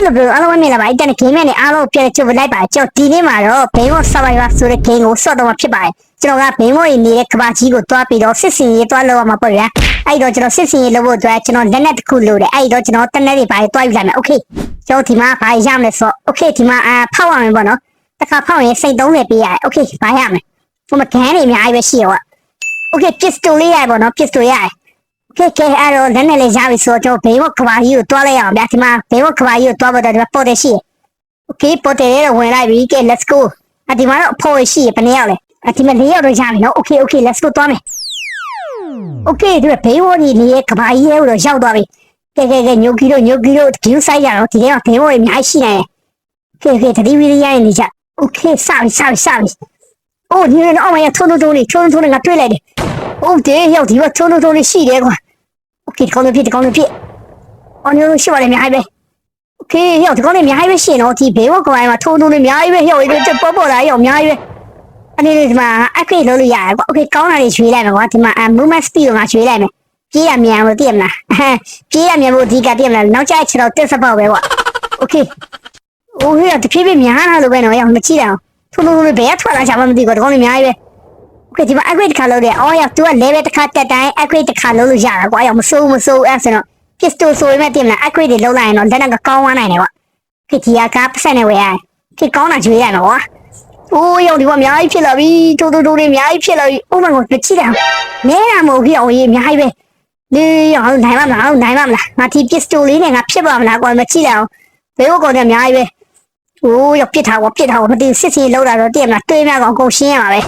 Hello bro အားလုံးပဲမင်္ဂလာပါအဲ့တန် game နဲ့အားလုံးပြန်ချစ်လိုက်ပါကျွန်တော်ဒီနေ့မှာတော့ Bane Survivor ဆိုတဲ့ game ကိုဆော့တော့မှာဖြစ်ပါတယ်ကျွန်တော်က Bane ရဲ့နေတဲ့ကဘာကြီးကိုတွားပြီးတော့စစ်စင်ရေးတွားလောက်ရမှာပေါ့ဗျာအဲ့တော့ကျွန်တော်စစ်စင်ရေးလုပ်ဖို့အတွက်ကျွန်တော်လက်နက်တစ်ခုလိုတယ်အဲ့တော့ကျွန်တော်တနက်တွေပါတွားယူလိုက်မယ် Okay ကျွန်တော်ဒီမှာဘာရမလဲဆိုတော့ Okay ဒီမှာအာဖောက်ရမယ်ပေါ့နော်တစ်ခါဖောက်ရင်စိတ်30ပေးရတယ် Okay ဘာရမလဲဟိုမှာဂန်းတွေအများကြီးပဲရှိရော Okay pistol လေးရပေါ့နော် pistol ရတယ် ကဲကဲအဲ့တော့လက်နဲ့လေးရပြီဆိုတော့ကျွန်တော်ဘေးဘကဘာကြီးကိုတွားလိုက်အောင်ဗျာဒီမှာဘေးဘကဘာကြီးကိုတွားဖို့တော့ဒီမှာပေါ်တယ်ရှိတယ်โอเคပေါ်တယ်လေးတော့ဝင်လိုက်ပြီကဲ let's go အဒီမှာတော့အဖို့ရှိရဘယ်နှစ်ယောက်လဲအဒီမှာ၄ယောက်တော့ရပြီနော် okay okay let's go တွားမယ် okay ဒီဘေးဘကြီးလေးကဘာကြီးရဲ့တော့ရောက်သွားပြီကဲကဲကဲညိုကီတို့ညိုကီတို့ view site ရတော့ဒီထဲမှာဘေးဘကြီးအများကြီးရှိနေတယ်ကဲကဲတတိဝီရရနေကြ okay စပြီစပြီစပြီအိုးဒီနေ့တော့အမရထုံးထုံးထုံးလေးထုံးထုံးလေးငါတွေ့လိုက်တယ်ဟုတ်တယ်ရောက်ဒီကထုံးထုံးထုံးလေးရှိတယ်ကွာ โอเคဒီကောင်းလေးဖြစ်ဒီကောင်းလေးဖြစ်အော်ညိုရှိပါလေအများကြီးပဲโอเคရောက်ဒီကောင်းလေးအများကြီးပဲရှင်တော့ဒီဘေးဘကွာမှာထိုးထိုးလေးအများကြီးပဲရောက်ဒီပေါ်ပေါ်လာရောက်အများကြီးပဲအနေနဲ့ဒီမှာအကိလို့လို့ရတယ်ကွာโอเคကောင်းတာတွေရွေးလိုက်မယ်ကွာဒီမှာ movement speed ကိုငါရွေးလိုက်မယ်ပြေးရမြန်လို့သိရမလားပြေးရမြန်လို့အဓိကသိရမလားနောက်ကျချင်တော့တက်စပေါ့ပဲကွာโอเคโอ้ยတဖြည်းဖြည်းများလာလို့ပဲနော်ရောက်မကြည့်တော့ထိုးထိုးလေးဘယ်ထွက်လာချာမှမသိကွာဒီကောင်းလေးအများကြီးပဲ ကဒီမှာ upgrade တစ်ခါလုပ်တယ်အော်ရောက် तू က level တစ်ခါတက်တိုင်း upgrade တစ်ခါလုပ်လို့ရတာကွာရောက်မဆိုးမဆိုးအဲ့ဆိုတော့ pistol ဆိုရင်မပြင်မလား upgrade တွေလုပ်လိုက်ရင်တော့လက်နဲ့ကောင်းသွားနိုင်တယ်ကွာခေဒီကကပတ်စံနေဝယ်ရခေကောင်းတာကျွေးရမှာကွာအိုးရောက်ဒီကအများကြီးဖြစ်လာပြီတိုးတိုးတိုးလေးအများကြီးဖြစ်လာပြီ oh my god မချိတာနဲတာမဟုတ်ပြီအောင်ရေးအများကြီးပဲလေရောက်နိုင်မလားနိုင်မလားငါဒီ pistol လေးနဲ့ငါဖြစ်ပါမလားကွာမချိတာအောင်ဘဲဘောကောင်တဲ့အများကြီးပဲအိုးရောက်ပစ်ထားကွာပစ်ထားကွာမတင်စစ်စီလောက်တာတော့တည့်မလားတွေးများကောင်ကုန်ရှင်းရမှာပဲ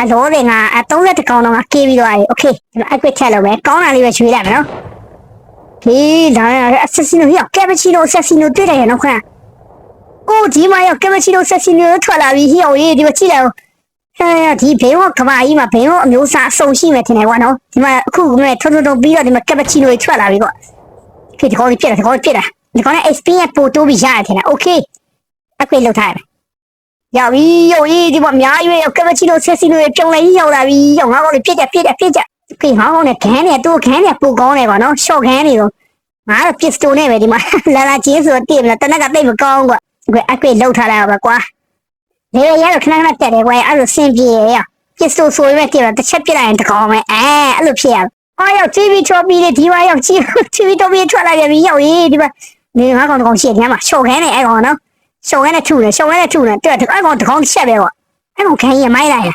အလောတွေငါအ30ကောင်တော့ငါကေးပြီးတော့ရတယ်โอเคဒီမှာအကွက်ချက်လုပ်မယ်ကောင်းတာလေးပဲရွေးလိုက်မယ်နော်ဟေးဒါအဆက်စီနိုရောကက်ပချီနိုဆက်စီနိုတွေ့တယ်ရနော်ခဏအိုးဒီမှာရောကက်ပချီနိုဆက်စီနိုထွက်လာပြီဟိယောရေးဒီမှာကြည့်လိုက်အဲဒီဘေးဝကဘာကြီးမှာဘေးဝအမျိုးစားအစုံရှိမယ်ထင်တယ်ကွာနော်ဒီမှာအခုကမဲ့ထုံထုံထုံပြီးတော့ဒီမှာကက်ပချီနိုထွက်လာပြီကွာခေဒီကောင်းပြက်တယ်ဒီကောင်းပြက်တယ်ဒီကောင်းနဲ့ XP နဲ့ပို့တိုးပြီးရတယ်ထင်တယ်โอเคအကွက်လုပ်ထားတယ် ရောက်ပြီရောက်ပြီဒီမှာအများကြီးပဲရောက်ကမချီလိုဆက်စီလိုပြုံလိုက်ရောက်လာပြီရောက်ငါကောင်းလေးပြည့်ကြပြည့်ကြပြည့်ကြခေငါကောင်းနဲ့ခန်းနဲ့သူ့ခန်းနဲ့ပူကောင်းတယ်ကွာနော်ရှော့ခန်းနေတော့ငါတော့ပစ္စတိုနဲ့ပဲဒီမှာလာလာချင်းဆိုတော့တည်မလားတနက်ကတိတ်မကောင်းကွာကွအကွေလောက်ထားလိုက်ပါကွာလေရရခဏခဏတက်တယ်ကွာအဲ့လိုစင်ပြေရပစ္စတိုဆိုရင်ပဲတည်မလားတစ်ချက်ပြစ်လိုက်ရင်တကောင်းပဲအဲအဲ့လိုဖြစ်ရအော်ရောက် TV ထော်ပြီးလေဒီမှာရောက်ကြည့် TV ထော်ပြီးထွက်လာပြန်ပြီရောက်ရေးဒီမှာနေငါကောင်းကောင်းရှေ့ထဲမှာရှော့ခန်းနဲ့အဲ့ကောင်နော် ရှုံရတဲ့ထုနေရှုံရတဲ့ထုနေတဲ့အဲ့ကောင်တကောင်ချက်ပဲကွာအဲ့ကောင်ခံရမိုင်းလိုက်ရ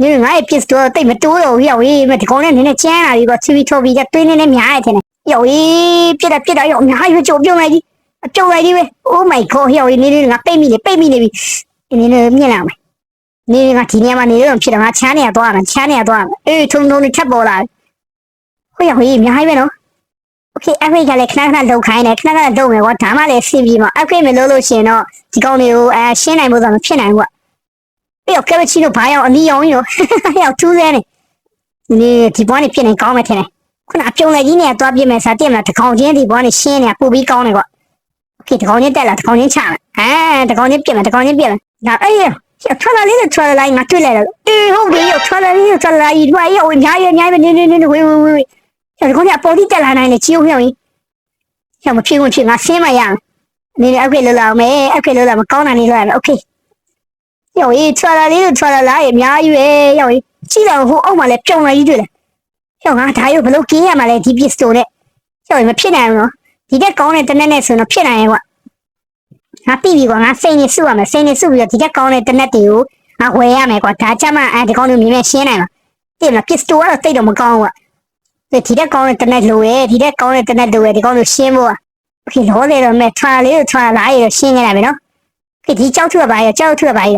ညငါ့ရဲ့ pistol တိတ်မတိုးတော့ဘူးရောက်ရေးမဒီကောင်နဲ့နည်းနည်းကျန်းလာပြီကွာ TV ထုတ်ပြီးကြတွေးနေနေများရတဲ့ရောက်ရေးပြစ်တာပြစ်တာရောက်အများကြီးကြုံပြုံးလိုက်ကြီးအပြုံးလိုက်ကြီးပဲ Oh my god ရောက်ရေးနေနေငါပိတ်မိနေပိတ်မိနေပြီနေနေမြင်လာမယ်နေငါဒီနေရာမှာနေတော့ဖြစ်တာငါချမ်းနေရသွားမယ်ချမ်းနေရသွားမယ်အေးထုံထုံလေးထပ်ပေါ်လာဟိုရောက်ရေးအများကြီးပဲနော် okay upgrade ကလည်းခဏခဏလုပ်ခိုင်းတယ်ခဏခဏလုပ်မယ်ကွာဒါမှလည်းစီပြီးမှ upgrade မလုပ်လို့ရှင်တော့ဒီကောင်တွေကိုအဲရှင်းနိုင်ဖို့ဆိုတာမဖြစ်နိုင်ဘူးကွာပြီးတော့ cappuccino ဘာရောက်အမီရောင်းရောရောက်ထူးစဲနေဒီဒီဘွားနေဖြစ်နေကောင်းမယ်ထင်တယ်ခုနအပြုံးလေကြီးနေသွားပြစ်မယ်စာတက်မလားတကောင်ချင်းဒီဘွားနေရှင်းနေတာပို့ပြီးကောင်းတယ်ကွာ okay တကောင်ချင်းတက်လာတကောင်ချင်းချမယ်အဲတကောင်ချင်းပြစ်မယ်တကောင်ချင်းပြစ်မယ်ဒါအေးထွက်လာလေးနဲ့ထွက်လာလိုက်ငါတွေ့လိုက်တော့အေးဟုတ်ပြီထွက်လာလေးထွက်လာလိုက်ဒီဘွားရောက်ဝင်ညာရညာပဲနင်းနင်းနင်းဝေးဝေးဝေး ဒါကောင်ကအပေါ်တိတက်လာနိုင်လေချီဦးမြောင်ကြီး။ဟဲ့မဖြစ်ဘူးဖြစ်ငါဆင်းမရအောင်။နေနေအခွေလောလာမယ်အခွေလောလာမကောင်းတာနေလောရမယ်โอเค။ယောရေးထွာလာလေးတို့ထွာလာလာရေအများကြီးပဲယောရေးကြည့်တော့ဟိုအောက်မှာလည်းပြုံလာကြီးတွေ့လား။ယောငါဒါရုပ်ဘလို့ကင်းရမှာလဲဒီပစ္စတိုနဲ့။ယောရေးမဖြစ်နိုင်ဘူးနော်။ဒီတက်ကောင်းတဲ့တနက်နဲ့ဆိုတော့ဖြစ်နိုင်ရဲ့ကွ။ငါပြီပြီကွာငါစိတ်နေစုရမယ်စိတ်နေစုပြီးတော့ဒီတက်ကောင်းတဲ့တနက်တွေကိုငါဝယ်ရမယ်ကွာဒါကြမှာအဲဒီကောင်းတွေမြင်မြင်ရှင်းနိုင်မှာ။တိမလားပစ္စတိုကတော့တိတ်တော့မကောင်းဘူးကွာ ဒီထက်ကောင်းတဲ့တနက်လိုရဲဒီထက်ကောင်းတဲ့တနက်လိုရဲဒီကောင်းလို့ရှင်းဖို့ခေလောတယ်တော့မဲ့ trial လေးကို trial လာရတော့ရှင်းနေတာပဲနော်ခေဒီကြောက်ထွက်ပါရကြောက်ထွက်ပါရ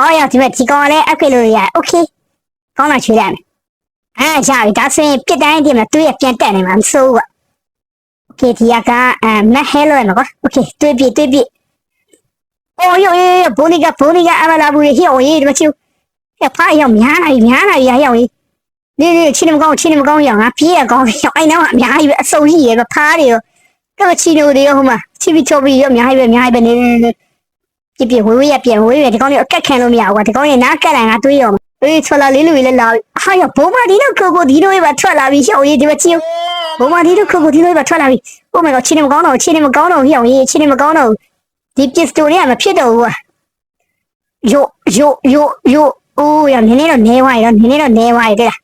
အော်ရဒီမဲ့ဒီကောင်လည်းအခွေလို့ရ okay ကောင်းတာချွေးလိုက်မယ်အဲ့ရပြီဒါဆိုရင်ပြစ်တိုင်းပြင်မှာတွေးရပြန်တက်နေမှာမဆိုးဘူးက okay ဒီကအမဟဲလို့ရမှာကော okay တွေးပြတွေးပြအော်ယောယောဘုန်းကြီးကဘုန်းကြီးကအမလာဘူးရေဟိုရေးဒီမချူဖားရောက်များလာပြီများလာပြီရောက်ရေး နေနေချင်းမကောင်းချင်းမကောင်းရောငါပြေးရကောင်းရောအဲ့နောက်အများကြီးပဲအစုံကြီးရပဲဖားတွေရောတော့ချီနိုတွေရောဟိုမှာချီဗီချိုဗီရောအများကြီးပဲအများကြီးပဲနေနေနေပြပြဝေးဝေးရပြန်ဝေးရဒီကောင်းလေးအကက်ခံလို့မရဘူးကွာဒီကောင်းလေးနားကက်လိုက်ငါတွေးရောအေးထွက်လာလေးလူလေးလာဟာရဘုံမဒီတော့ကိုကိုဒီလိုပဲထွက်လာပြီရှောင်းရေးဒီမချီဘုံမဒီတော့ကိုကိုဒီလိုပဲထွက်လာပြီ Oh my god ချင်းနေမကောင်းတော့ချင်းနေမကောင်းတော့ဟိအောင်ရေးချင်းနေမကောင်းတော့ဒီပစ္စတိုတွေကမဖြစ်တော့ဘူးယိုယိုယိုယိုအိုးရနည်းနည်းတော့နေဝိုင်းတော့နည်းနည်းတော့နေဝိုင်းတဲ့လား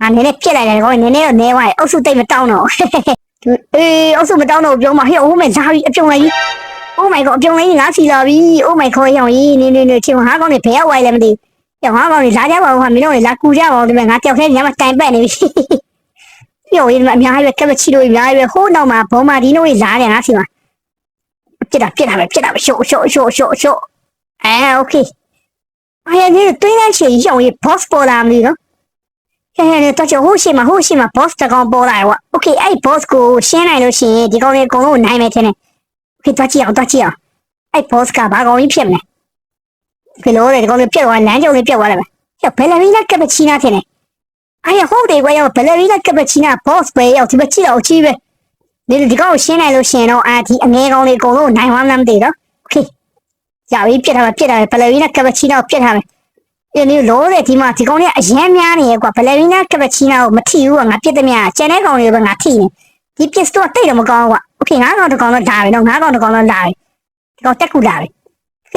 ငါနည်းနည်းပြစ်လိုက်တယ်ကောနည်းနည်းတော့နေဝိုင်းအုပ်စုတိတ်မတောင်းတော့အေးအုပ်စုမတောင်းတော့ပြောမှာဟိအောင်မဲ့ဇာပြီးအပြုံလိုက်ကြီး Oh my god အပြုံလိုက်ကြီးငါစီလာပြီ Oh my god ဟိအောင်ရေးနေနေနေချင်းဟာကောင်းနေဘယ်ရောက်ဝိုင်းလဲမသိဘူးယောငါကောင်းနေလာကြပါဦးဟာမင်းတို့လာကူကြပါဦးဒီမဲ့ငါတယောက်တည်းညမှာတိုင်ပတ်နေပြီပြောရင်အများကြီးပဲကမချီလို့အများကြီးပဲဟိုးနောက်မှာဘောမာဒီနိုတွေလာတယ်ငါစီမှာပြစ်တာပြစ်တာပဲပြစ်တာပဲရှို့ရှို့ရှို့ရှို့ရှို့အဲโอ ဟဲ့ဟဲ့တော့ချေဟိုရှိမှာဟိုရှိမှာ boss တကောင်ပေါ်လာရွာ okay အဲ့ boss ကိုရှင်းနိုင်လို့ရှိရင်ဒီကောင်တွေအကုန်လုံးနိုင်မယ်ထင်တယ် okay တော့ကြည့်အောင်တော့ကြည့်အောင်အဲ့ boss ကဘာကောင်ကြီးဖြစ်မလဲဒီလိုလေဒီကောင်တွေပြက်သွားလမ်းကြောင်တွေပြက်သွားတယ်ပဲဟဲ့ဘယ်လာရီနာကပချီနာထင်တယ်အဲ့ရဟုတ်တယ်ကွာရောဘယ်လာရီနာကပချီနာ boss ပဲရောက်ဒီဘက်ကြည့်တော့ကြည့်ပဲဒီဒီကောင်ရှင်းနိုင်လို့ရှင်တော့အာဒီအငဲကောင်တွေအကုန်လုံးနိုင်မှမလားမသိတော့ okay ရပြီပြက်ထားမှာပြက်ထားမယ်ဘယ်လာရီနာကပချီနာကိုပြက်ထားမယ် ဒီနေ့လောတဲ့ဒီမှာဒီကောင်လေးအရန်များနေရကွာဘယ်လိုရင်းနဲ့ကပချီနိုကိုမထီဘူးကငါပြစ်သမျှကျန်တဲ့ကောင်လေးပဲငါထီနေဒီပစ္စတိုတိတ်တော့မကောင်းကွာ OK ငါကောင်တစ်ကောင်တော့လာပြီနော်ငါကောင်တစ်ကောင်တော့လာပြီဒီကောင်တက်ကူလာပြီ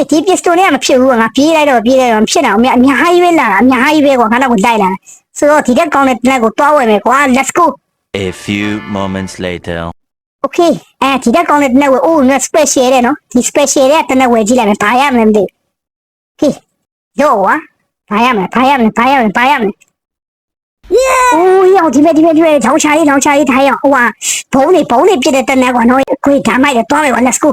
ဒီပစ္စတိုလေးကမဖြစ်ဘူးကငါပြေးလိုက်တော့ပြေးလိုက်တော့မဖြစ်တော့အများအများကြီးပဲလာတာအများကြီးပဲကွာငါတော့ကိုလိုက်လာတယ်ဆိုတော့ဒီတက်ကောင်လေးတက်ကိုတွားဝယ်မယ်ကွာ let's go A few moments later. Okay အဲဒီတက်ကောင်းတဲ့တနက်ဝယ်အိုးငါ special တဲ့နော်ဒီ special တဲ့တနက်ဝယ်ကြည့်လိုက်မယ်ဘာရမလဲမသိဘူး Okay ရောဝါ ဘာရမလဲဘာရမလဲဘာရမလဲဘာရမလဲ Yeah အိုးရောက်ဒီမဲ့ဒီမဲ့ဒီမဲ့ထောင်ချာကြီးထောင်ချာကြီးထိုင်အောင်ဟိုဟာဘုံနေဘုံနေပြတဲ့တနက်ကွာနော်ကိုဒါမိုက်တော့တွားမယ်ကွာ let's go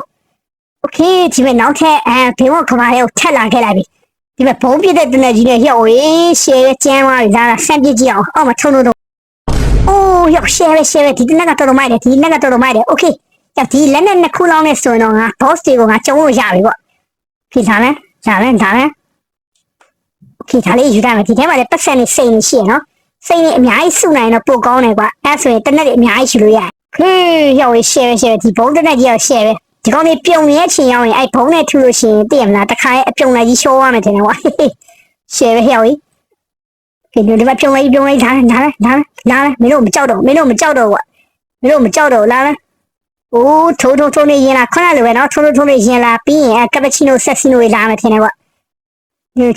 Okay ဒီမဲ့နောက်ထပ်အဲဘေးဝခမားရဲ့ကိုထက်လာခဲ့လိုက်ပြီဒီမဲ့ဘုံပြတဲ့တနက်ကြီးနဲ့ရောက်ရေးရှယ်ကျန်းသွားပြီဒါကဆန့်ပြစ်ကြည့်အောင်အော်မထုံထုံ အိုးရောက်ရှယ်ပဲရှယ်ပဲဒီတနက်ကတော်တော်မိုက်တယ်ဒီနက်ကတော်တော်မိုက်တယ်โอเคရောက်ဒီလက်နဲ့နှစ်ခုလောက်နဲ့ဆိုရင်တော့ငါ boss တွေကိုငါကျုံလို့ရပြီပေါ့ဖြေထားမယ်ဒါပဲဒါပဲ โอเคဒါလေးယူရမယ်ဒီထဲမှာလည်းပတ်ဆက်နေစိတ်နေရှိရနော်စိတ်နေအများကြီးစုနိုင်တော့ပိုကောင်းတယ်ကွာအဲ့ဆိုရင်တနက်တွေအများကြီးယူလို့ရတယ်ခေးရောက်ရေးရှယ်ပဲရှယ်ပဲဒီဘုံတနက်ကြီးရောက်ရှယ်ပဲဒီကောင်လေးပြုံနေတဲ့ချိန်ရောက်ရင်အဲ့ဘုံနဲ့ထူလို့ရှိရင်သိရမလားတခါရဲ့အပြုံလိုက်ကြီးရှိုးရမယ်ထင်တယ်ကွာရှယ်ပဲရောက်ရေး ဒီလိုဒီမှာပြုံးလိုက်ပြုံးလိုက်လာလာလာလာမင်းတို့မကြောက်တော့မင်းတို့မကြောက်တော့ကွာမင်းတို့မကြောက်တော့လာလာအိုးထိုးထိုးထိုးနေရင်လာခဏလိုပဲနော်ထိုးထိုးထိုးနေရင်လာပြီးရင်ကပချီနိုဆက်စီနိုလာမယ်ထင်တယ်ကွာဒီ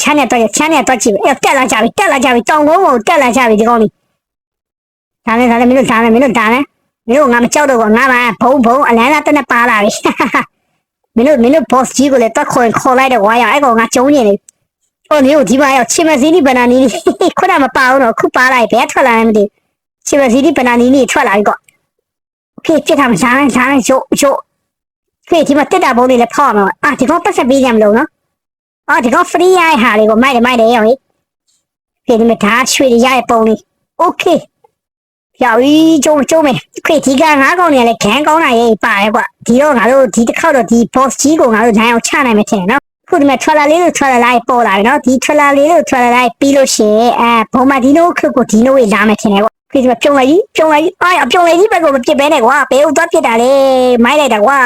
ချမ်းနဲ့တွက်ရချမ်းနဲ့တွက်ကြည့်အဲ့တက်လာကြပြီတက်လာကြပြီတောင်ကုန်းကိုတက်လာကြပြီဒီကောင်လေးဒါနဲ့ဒါနဲ့မင်းတို့ဒါနဲ့မင်းတို့ဒါနဲ့မင်းတို့ငါမကြောက်တော့ဘူးငါပါဘုံဘုံအလန်းသာတက်နေပါလာပြီမင်းတို့မင်းတို့ boss ကြီးကိုလည်းတက်ခေါ်ခေါ်လိုက်တော့ဝါရအဲ့ကောင်ငါကျုံနေလေအော်မင်းတို့ဒီမှာရောက်ချင်မစည်းဒီဘနာနီခုနမပါဘူးတော့ခုပါလိုက်ဘယ်ထွက်လာလဲမသိချင်မစည်းဒီဘနာနီနေထွက်လာပြီကောခေပြစ်ထားမှာဈာန်ဈာန်ရုပ်ရုပ်ခေဒီမှာတက်တာဘုံလေးလည်းဖောက်အောင်အာဒီကောင်ပတ်ဆက်ပေးကြမလို့နော် အော်ဒီကောင် free ရတဲ့ဟာတွေကိုမိုက်တယ်မိုက်တယ်ရောဟေးဖေဒီမဓာတ်ရွှေရရဲ့ပုံလေး okay ပြော်ပြီးကျုံကျုံမယ်ခေဒီကငါးကောင်နေရလဲခန်းကောင်းတာရေးပါရဲကွာဒီတော့ငါတို့ဒီတစ်ခေါက်တော့ဒီ boss ကြီးကိုငါတို့နိုင်အောင်ချနိုင်မယ်ထင်တယ်နော်ခုဒီမှာ trailer လေးလို့ trailer လိုက်ပေါ်လာပြီနော်ဒီ trailer လေးလို့ trailer လိုက်ပြီးလို့ရှိရင်အဲဘုံမဒီနိုခုကိုဒီနိုရေးလာမယ်ထင်တယ်ကွာခေဒီမှာပြုံလိုက်ကြီးပြုံလိုက်ကြီးအာပြုံလိုက်ကြီးဘက်ကိုမပစ်ပဲနဲ့ကွာဘယ်ဥသွားပစ်တာလဲမိုက်လိုက်တာကွာ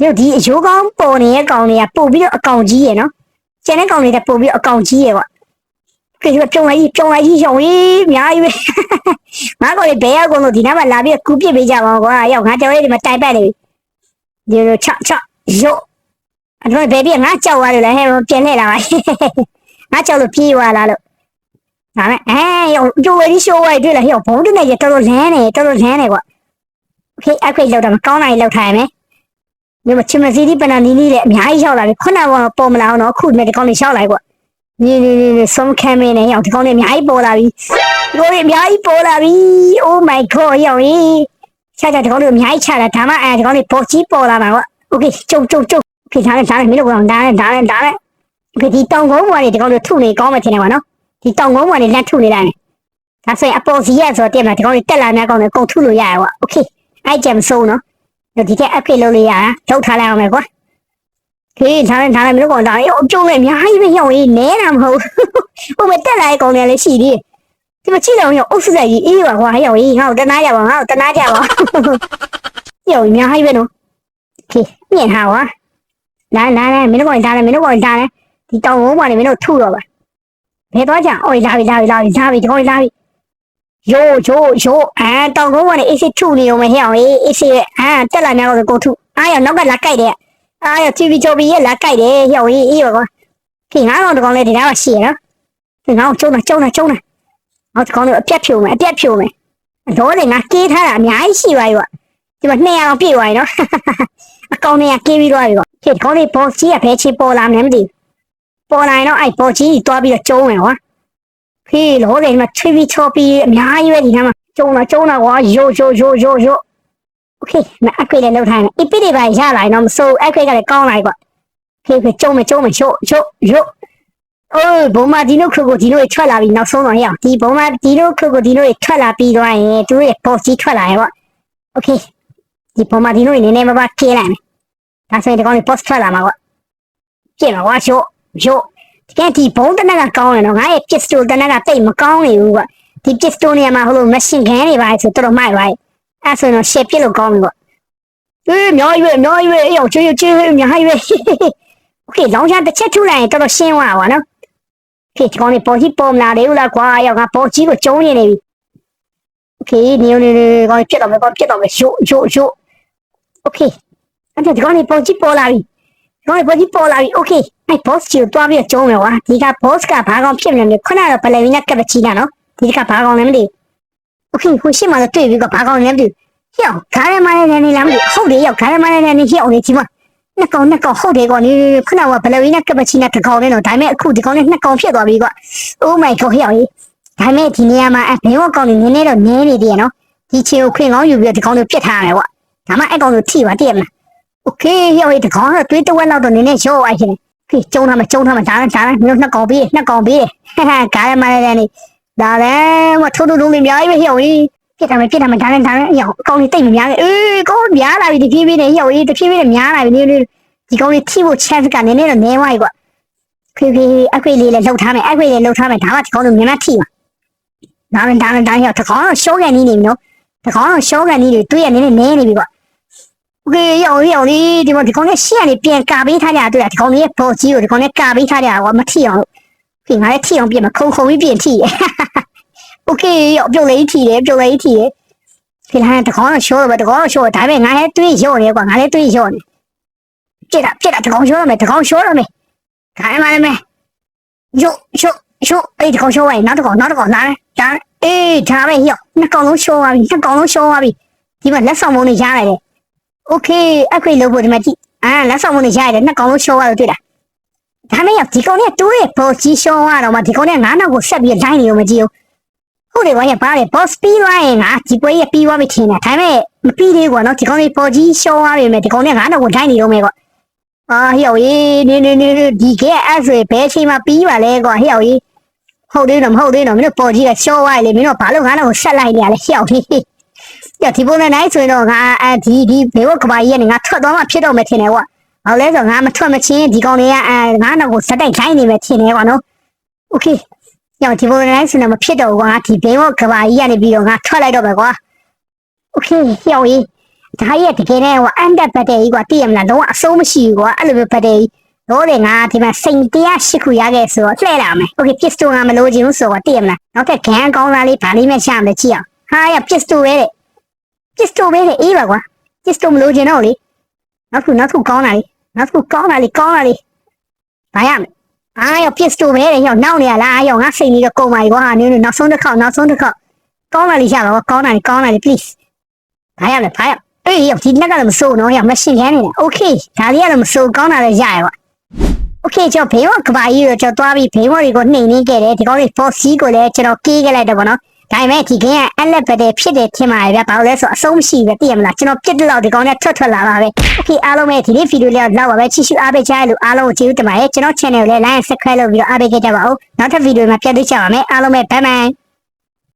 ဒီဒီအယိုးကောင်းပေါ်နေတဲ့ကောင်တွေကပို့ပြီးတော့အကောင်ကြီးရယ်နော်ကျန်တဲ့ကောင်တွေကပို့ပြီးအကောင်ကြီးရယ်ကွာဒီမှာပြုံလိုက်ကြီးပြုံလိုက်ကြီးရောင်ကြီးအများကြီးပဲငါကောင်တွေဘယ်ရောက်ကုန်လို့ဒီနားမှာလာပြီးကူးပြစ်ပေးကြပါဦးကွာရောက်ငါကြော်လေးဒီမှာတိုင်ပတ်နေပြီဒီလိုချချရုပ် အဲ့တော့ဘေဘီငါကြောက်သွားလို့လဲဟဲ့ပြင်နေလာပါငါကြောက်လို့ပြေးသွားလားလို့ဒါနဲ့အဲရောကျိုးဝဲဒီရှိုးဝဲတွေ့လားဟဲ့ဘုံတနေရတော်တော်လန်းနေတော်တော်လန်းနေကွာโอเคအခွေလောက်တော့မကောင်းနိုင်လောက်ထားရမယ် မြေမချင်မစီဒီပနာနီနီလည်းအများကြီးရောက်လာပြီခုနကပေါ်မလာအောင်တော့အခုလည်းဒီကောင်လေးရောက်လာပြီပေါ့နေနေနေဆုံးခံမင်းနဲ့ရောက်ဒီကောင်လေးအများကြီးပေါ်လာပြီလူတွေအများကြီးပေါ်လာပြီ Oh my god ရောက်ပြီချာချာဒီကောင်လေးအများကြီးချလာဒါမှအဲဒီကောင်လေးပေါ်ကြီးပေါ်လာမှာပေါ့ Okay ကျုပ်ကျုပ်ကျုပ်ဖေးထားတယ်ထားတယ်မင်းတို့ကောင်ဒါနဲ့ဒါနဲ့ဒါနဲ့ဖေးဒီတောင်ကုန်းပေါ်နေဒီကောင်လေးထုနေကောင်းမှထင်တယ်ပါနော်ဒီတောင်ကုန်းပေါ်နေလက်ထုနေလိုက်ဒါဆိုရင်အပေါ်စီရဆိုတော့တက်မှာဒီကောင်လေးတက်လာများကောင်းတယ်ကုန်ထုလို့ရတယ်ပေါ့ Okay အဲ့ကြံမစိုးနော် ဒီထက် upgrade လုပ်လို့ရတာထုတ်ထားလိုက်အောင်မယ်ကွာခေးထားလိုက်ထားလိုက်မလို့ကောင်ဒါရောအကျုံးနဲ့အများကြီးပဲရောက်ရေးနဲတာမဟုတ်ဘူးဟိုမဲ့တက်လာတဲ့ကောင်တွေလည်းရှိသေးတယ်ဒီမချိတော့ရောအုပ်စုဆိုင်ကြီးအေးပါကွာရောက်ရေးငါ့ကိုတနာကြပါငါ့ကိုတနာကြပါရောက်အများကြီးပဲနော်ခေးမြင်ဟာကွာလာလာလာမင်းတို့ကောင်ဒါလည်းမင်းတို့ကောင်ဒါလည်းဒီတောင်ဝုံးပေါ်နေမင်းတို့ထုတော့ပါဘယ်တော့ကြအော်လာပြီလာပြီလာပြီလာပြီဒီကောင်လာပြီ ယိုယိုယိုအာတောင်ကုန်းကနေအေးစစ်ထုနေအောင်မဟဲ့အောင်အေးစစ်အာတက်လာနေတော့ကိုထုအားရနောက်ကလာကြိုက်တယ်အားရ TV ချိုဘီရဲ့လာကြိုက်တယ်ဟဲ့အောင်အေးအေးပါကွာခေငါတော့ဒီကောင်လေးဒီနားမှာရှိရနော်ဒီကောင်ကျုံတာကျုံတာကျုံတာဟောဒီကောင်လေးအပြက်ဖြိုမယ်အပြက်ဖြိုမယ်တော့လေငါကေးထားတာအများကြီးရှိပါရဲ့ကွာဒီမှာ200အောင်ပြည့်သွားပြီနော်အကောင်တွေကကေးပြီးသွားပြီကွာခေဒီကောင်လေးဘောကြီးကဘယ်ချေပေါ်လာမလဲမသိဘူးပေါ်လာရင်တော့အဲ့ဘောကြီးတွားပြီးတော့ကျုံမယ်ကွာ ဖေးလို့လေမချွေးပြီးချော်ပြီးအများကြီးပဲဒီကမှာကျုံလာကျုံလာကွာယိုယိုယိုယိုယိုโอเคမအခွေလည်းလောက်ထားနေအပိတွေပါရလာရင်တော့မစိုးအခွေကလည်းကောင်းလိုက်ကွာဖေးဖေးကျုံမကျုံမချို့ချို့ချို့အိုးဘုံမဒီနိုခရိုကိုဒီနိုထွက်လာပြီးနောက်ဆုံးတော့ရအောင်ဒီဘုံမဒီနိုခရိုကိုဒီနိုထွက်လာပြီးတော့ရင်သူရဲ့ပေါ်ကြီးထွက်လာရင်ကွာโอเคဒီဘုံမဒီနိုနည်းနည်းမပါကေးလိုက်မယ်ဒါဆိုရင်ဒီကောင်လေး post ထွက်လာမှာကွာပြင်မှာကွာချို့ချို့ တ ကယ်ဒီဘုံတနက်ကကောင်းတယ်နော်ငါရဲ့ pistol တနက်ကတိတ်မကောင်းနေဘူးကွာဒီ pistol နေရာမှာဟိုလို machine gun တွေပါဆိုတော်တော်မိုက်ပါရဲ့အဲ့ဆိုရင် share ပြစ်လို့ကောင်းပြီကွာအေးမြောရွေးမြောရွေးရောက်ချွေးချွေးမြောရွေး Okay လောင်းချတစ်ချက်ထူလိုက်ရင်တော်တော်ရှင်းသွားပါနော်ဖြစ်ဒီကောင်းနေပေါ်ကြီးပေါ်မလာသေးဘူးလားကွာရောက်ငါပေါ်ကြီးကိုကျုံနေနေပြီ Okay နေနေနေကောင်းပြစ်တော့မယ်ကောင်းပြစ်တော့မယ်ရို့ရို့ရို့ Okay အဲ့ဒါဒီကောင်းနေပေါ်ကြီးပေါ်လာပြီ တော့ဘာကြီးပေါ်လာပြီ okay အဲ့ boss ကြီးကိုတွားပြီးတော့ကျုံးမယ်ကွာဒီက boss ကဘာကောင်ဖြစ်နေလဲခုနကတော့ဘယ်လိုင်းနဲ့ကပ်ပချီနာနော်ဒီကဘာကောင်လဲမသိဘူး okay ဟိုရှင်းမှာတော့တွေ့ပြီကဘာကောင်လဲမသိဘူးဟျောခါရမနဲ့နေလားမသိဘူးဟုတ်တယ်ရောက်ခါရမနဲ့နေဟျောနေချီမနှစ်ကောင်နှစ်ကောင်ဟုတ်တယ်ကွာနေခုနကဘယ်လိုင်းနဲ့ကပ်ပချီနာတစ်ကောင်နဲ့တော့ဒါပေမဲ့အခုဒီကောင်နဲ့နှစ်ကောင်ဖြစ်သွားပြီကွာ oh my god ဟျောကြီးဒါပေမဲ့ဒီနေရာမှာအဘေးကောင်နေနည်းနည်းတော့နည်းနေသေးရနော်ဒီချေကိုခွင်ကောင်းယူပြီးတော့ဒီကောင်ကိုပြစ်ထားရမယ်ကွာဒါမှအဲ့ကောင်ကိုထိပါတည့်ရမလား โอเคဟိုဒီကောင်တော့တွေးတဝက်လောက်တော့နည်းနည်းရော့အိုက်ရှင်ခေကျုံထားမကျုံထားမဒါနဲ့ဒါနဲ့မျိုးနှစ်ကောင်ပြီးနှစ်ကောင်ပြီးဟဟကားရမလည်းနေဒါလည်းမထိုးထိုးလုံးလေးအများကြီးပဲဟိုပြစ်တာမပြစ်တာမဒါနဲ့ဒါနဲ့ဟိုအကောင်လေးတိတ်မများဘူးအေးကောင်များလာပြီတဖြည်းဖြည်းနဲ့ဟိုတဖြည်းဖြည်းနဲ့များလာပြီနေဒီကောင်လေးထိဖို့ chance ကနည်းနည်းတော့နည်းသွားပြီကွာဖေးဖေးအခွေလေးလည်းလှုပ်ထားမယ်အခွေလေးလှုပ်ထားမယ်ဒါမှဒီကောင်လေးမြန်မြန်ထိပါဒါနဲ့ဒါနဲ့ဒါဟိုတကောင်တော့ရှော့ကန်နေနေပြီနော်တကောင်တော့ရှော့ကန်နေတွေတွေးရနည်းနည်းနည်းနေပြီကွာ โอเคရောက်ရောက်လေးဒီမှာဒီကောင်လေးရှေ့ကနေပြန်ကာပေးထားကြတွေ့တာဒီကောင်လေးရဲ့ဘော်ကြီးကိုဒီကောင်လေးကာပေးထားကြတာကွာမထိအောင်လို့ဒီငါလည်းထိအောင်ပြင်မခုံခုံပြီးပြင်ထိရโอเคရောက်ပြုတ်လေးထိတယ်ပြုတ်လေးထိတယ်ဒီလိုင်းတကောင်တော့ရှိုးတော့တကောင်တော့ရှိုးဒါပေမဲ့ငါလည်းတွေးရော့တယ်ကွာငါလည်းတွေးရော့နေပြက်တာပြက်တာတကောင်ရှိုးရမယ်တကောင်ရှိုးရမယ်ခိုင်းပါလိမ့်မယ်ယို့ရှို့ရှို့အေးတကောင်ရှိုးလိုက်နောက်တကောင်နောက်တကောင်လာတယ်ဒါအေးဒါပဲရောက်နှစ်ကောင်လုံးရှိုးသွားပြီနှစ်ကောင်လုံးရှိုးသွားပြီဒီမှာလက်ဆောင်မုံတွေရားလိုက်တယ် โอเคအခွေလို့ဖို့ဒီမှာကြည့်အာလက်ဆောင်မနေရရတယ်နှစ်ကောင်လုံးရှော့ရလို့တွေ့တာဒါမဲ့ဒီကောင်နဲ့တိုးရဲ့ဘောကြီးရှော့ရတော့မှဒီကောင်နဲ့ငါးနောက်ကိုဆက်ပြီးလိုင်းနေလို့မကြည့်ဘူးဟုတ်တယ်ကွာရပါလေ boss ပြီးသွားရင်ငါဒီပွဲရဲ့ပြီးသွားပြီထင်တယ်ဒါမဲ့မပြီးသေးဘူးကွာနော်ဒီကောင်လေးဘောကြီးရှော့ရပြီမဲ့ဒီကောင်နဲ့ငါးနောက်ကိုလိုင်းနေတော့မယ်ကွာအာဟိုရေးနေနေနေဒီကဲအဲ့ဆိုဘယ်ချိန်မှပြီးပါလဲကွာဟိုရေးဟုတ်သေးတော့မဟုတ်သေးတော့မင်းတို့ဘောကြီးကရှော့သွားလေမင်းတို့ဘာလို့ငါးနောက်ကိုဆက်လိုက်နေရလဲဟိုရေး ပြဒီပုံနဲ့နိုင်ဆိုရင်တော့ငါအဲဒီဒီဘေဝကဘာကြီးကနေငါထွက်သွားမှဖြစ်တော့မယ်ထင်တယ်ကွာ။ဘာလို့လဲဆိုတော့ငါမထွက်မချင်းဒီကောင်တွေကအဲငါနောက်ကိုစက်တိုက်ခိုင်းနေမယ်ထင်တယ်ကွာနော်။ Okay ။ကြောင့်ဒီပုံနဲ့နိုင်ဆိုတော့မဖြစ်တော့ဘူးကွာဒီဘေဝကဘာကြီးကနေပြီးတော့ငါထွက်လိုက်တော့မယ်ကွာ။ Okay ပြောင်းရေးဒါရဲ့တကယ်နဲ့ဟိုအန်ဒတ်ဘတ်တရီကွာသိရမလားလုံးဝအစိုးမရှိဘူးကွာအဲ့လိုပဲဘတ်တရီတော့လေငါဒီမှာစိန်တရားရှိခုရခဲ့ဆိုတော့လှည့်လာမယ်။ Okay ပစ္စတိုငါမလို့ခြင်းလို့ဆိုတော့သိရမလား။နောက်ထပ်ဂန်ကောင်းသားလေးဗာလေးမဲ့ရှာမယ်ကြည့်အောင်။ဟာရပစ္စတိုပဲတဲ့ ပစ္စတိုပဲလေအေးပါကွာပစ္စတိုမလို့ကျင်တော့လေနောက်ခုနောက်ခုကောင်းတာလေနောက်ခုကောင်းတာလေကောင်းတာလေဘာရမလဲအာရောပစ္စတိုပဲလေဟောနောက်နေရလားရောငါစိတ်ကြီးတော့ကုန်ပါ E ကွာနင်းနောက်ဆုံးတစ်ခေါက်နောက်ဆုံးတစ်ခေါက်ကောင်းတာလေရပါကွာကောင်းတာလေကောင်းတာလေ please ဘာရမလဲဘာရအေးရောဒီလက်ကလည်းမစိုးနော်ရောမရှင်းခဲနေတယ် okay ဒါလေးကတော့မစိုးကောင်းတာလည်းရရကွာ Okay ကျွန်တော်ဘေးဝကဘာကြီးကိုကျွန်တော်သွားပြီးဘေးဝတွေကိုနှိမ်နှင်းခဲ့တယ်ဒီကောင်းလေး boss ကြီးကိုလည်းကျွန်တော်ကေးခဲ့လိုက်တော့ဗောနော် ဒါပေမဲ့ဒီကင်းကအလက်ပဲတဲ့ဖြစ်တယ်ထင်ပါတယ်ဗျဘာလို့လဲဆိုတော့အဆုံးမရှိပဲသိရမလားကျွန်တော်ပြစ်တဲ့လောက်ဒီကောင်နဲ့ထွက်ထွက်လာပါပဲโอเคအားလုံးပဲဒီနေ့ဗီဒီယိုလေးတော့လောက်ပါပဲချစ်ရှုအားပေးကြရလို့အားလုံးကိုကျေးဇူးတင်ပါတယ်ကျွန်တော် channel ကိုလည်း like and subscribe လုပ်ပြီးတော့အားပေးခဲ့ကြပါဦးနောက်ထပ်ဗီဒီယိုမှာပြန်တွေ့ကြပါမယ်အားလုံးပဲ bye bye